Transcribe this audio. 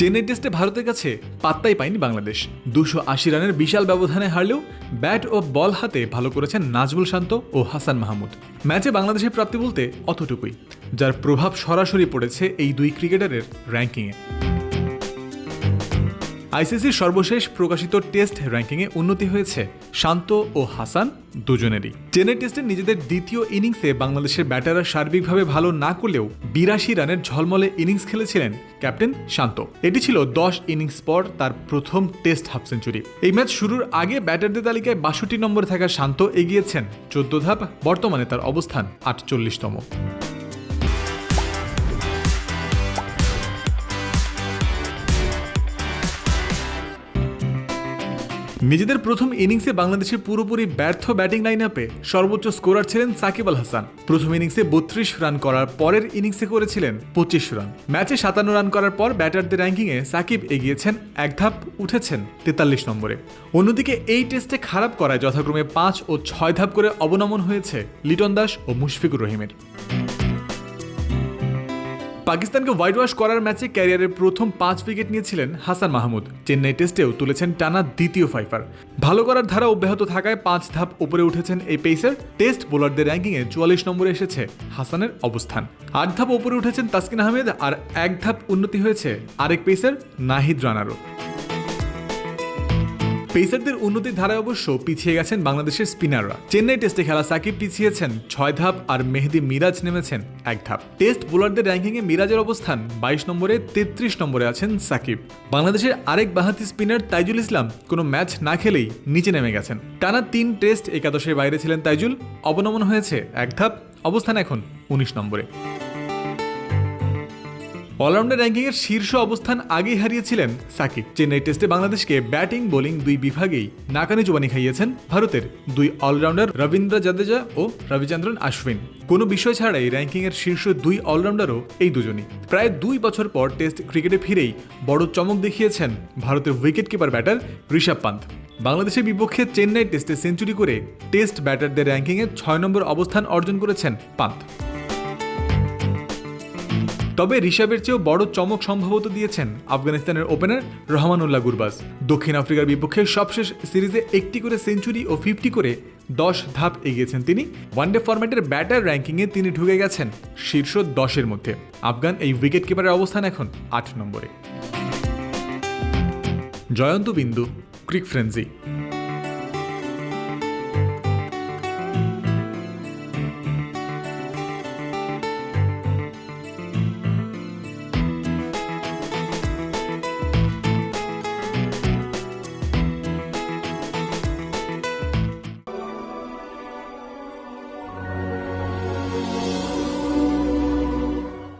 চেন্নাই টেস্টে ভারতের কাছে পাত্তাই পায়নি বাংলাদেশ। দুশো আশি রানের বিশাল ব্যবধানে হারলেও ব্যাট ও বল হাতে ভালো করেছেন নাজমুল শান্ত ও হাসান মাহমুদ। ম্যাচে বাংলাদেশের প্রাপ্তি বলতে অতটুকুই, যার প্রভাব সরাসরি পড়েছে এই দুই ক্রিকেটারের র্যাঙ্কিংয়ে। আইসিসির সর্বশেষ প্রকাশিত টেস্ট র্যাঙ্কিংয়ে উন্নতি হয়েছে। শান্ত ও হাসান দুজনেরই। চেন্নাই টেস্টে নিজেদের দ্বিতীয় ইনিংসে বাংলাদেশের ব্যাটাররা সার্বিকভাবে ভালো না করলেও বিরাশি রানের ঝলমলে ইনিংস খেলেছিলেন ক্যাপ্টেন শান্ত। এটি ছিল দশ ইনিংস পর তার প্রথম টেস্ট হাফ সেঞ্চুরি। এই ম্যাচ শুরুর আগে ব্যাটারদের তালিকায় বাষট্টি নম্বরে থাকা শান্ত এগিয়েছেন। চোদ্দ ধাপ বর্তমানে তার অবস্থান আটচল্লিশতম। নিজেদের প্রথম ইনিংসে বাংলাদেশের পুরোপুরি ব্যর্থ ব্যাটিং লাইন আপে সর্বোচ্চ স্কোরার ছিলেন সাকিব আল হাসান। প্রথম ইনিংসে বত্রিশ রান করার পরের ইনিংসে করেছিলেন পঁচিশ রান। ম্যাচে সাতান্ন রান করার পর ব্যাটারদের র্যাঙ্কিংয়ে সাকিব এগিয়েছেন, এক ধাপ উঠেছেন তেতাল্লিশ নম্বরে। অন্যদিকে এই টেস্টে খারাপ করায় যথাক্রমে পাঁচ ও ছয় ধাপ করে অবনমন হয়েছে লিটন দাস ও মুশফিকুর রহিমের। পাকিস্তানকে হোয়াইট ওয়াশ করার ম্যাচে ক্যারিয়ারের প্রথম পাঁচ উইকেট নিয়েছিলেন হাসান মাহমুদ। চেন্নাই টেস্টেও তুলেছেন টানা দ্বিতীয় ফাইফার ভালো করার ধারা অব্যাহত থাকায় পাঁচ ধাপ উপরে উঠেছেন এই পেসার টেস্ট বোলারদের র্যাঙ্কিংয়ে চুয়াল্লিশ নম্বরে এসেছে হাসানের অবস্থান। আট ধাপ উপরে উঠেছেন তাসকিন আহমেদ আর এক ধাপ উন্নতি হয়েছে আরেক পেসার নাহিদ রানারও। পেসারদের উন্নতির ধারায় অবশ্য পিছিয়ে গেছেন বাংলাদেশের স্পিনাররা। চেন্নাই টেস্টে খেলা সাকিব পিছিয়েছেন ছয় ধাপ আর মেহেদি মিরাজ নেমেছেন এক ধাপ। টেস্ট বোলারদের র্যাঙ্কিংয়ে মিরাজের অবস্থান বাইশ নম্বরে, তেত্রিশ নম্বরে আছেন সাকিব। বাংলাদেশের আরেক বাহাতি স্পিনার তাইজুল ইসলাম কোনো ম্যাচ না খেলেই নিচে নেমে গেছেন। টানা তিন টেস্ট একাদশের বাইরে ছিলেন তাইজুল। অবনমন হয়েছে এক ধাপ। অবস্থান এখন উনিশ নম্বরে। অলরাউন্ডার র্যাঙ্কিংয়ের শীর্ষ অবস্থান আগেই হারিয়েছিলেন সাকিব, চেন্নাই টেস্টে বাংলাদেশকে ব্যাটিং, বোলিং দুই বিভাগেই নাকানি জোবানি খাইয়েছেন ভারতের দুই অলরাউন্ডার রবীন্দ্র জাদেজা ও রবিচন্দ্রন আশ্বিন। কোনো বিষয় ছাড়াই র্যাঙ্কিংয়ের শীর্ষ দুই অলরাউন্ডারও এই দুজনই। প্রায় দুই বছর পর টেস্ট ক্রিকেটে ফিরেই বড় চমক দেখিয়েছেন ভারতের wicket keeper batter Rishabh Pant বাংলাদেশের বিপক্ষে চেন্নাই টেস্টে সেঞ্চুরি করে টেস্ট ব্যাটারদের র্যাঙ্কিংয়ে ছয় নম্বর অবস্থান অর্জন করেছেন পান্ত তবে ঋষভের চেয়েও বড় চমক সম্ভবত দিয়েছেন আফগানিস্তানের ওপেনার রহমানুল্লাহ গুরবাজ। দক্ষিণ আফ্রিকার বিপক্ষে সবশেষ সিরিজে একটি করে সেঞ্চুরি ও ফিফটি করে দশ ধাপ এগিয়েছেন তিনি। ওয়ানডে ফরম্যাটের ব্যাটার র্যাঙ্কিংয়ে তিনি ঢুকে গেছেন শীর্ষ দশের মধ্যে। আফগান এই উইকেট কিপারের অবস্থান এখন আট নম্বরে। জয়ন্ত বিন্দু, ক্রিক ফ্রেন্সি।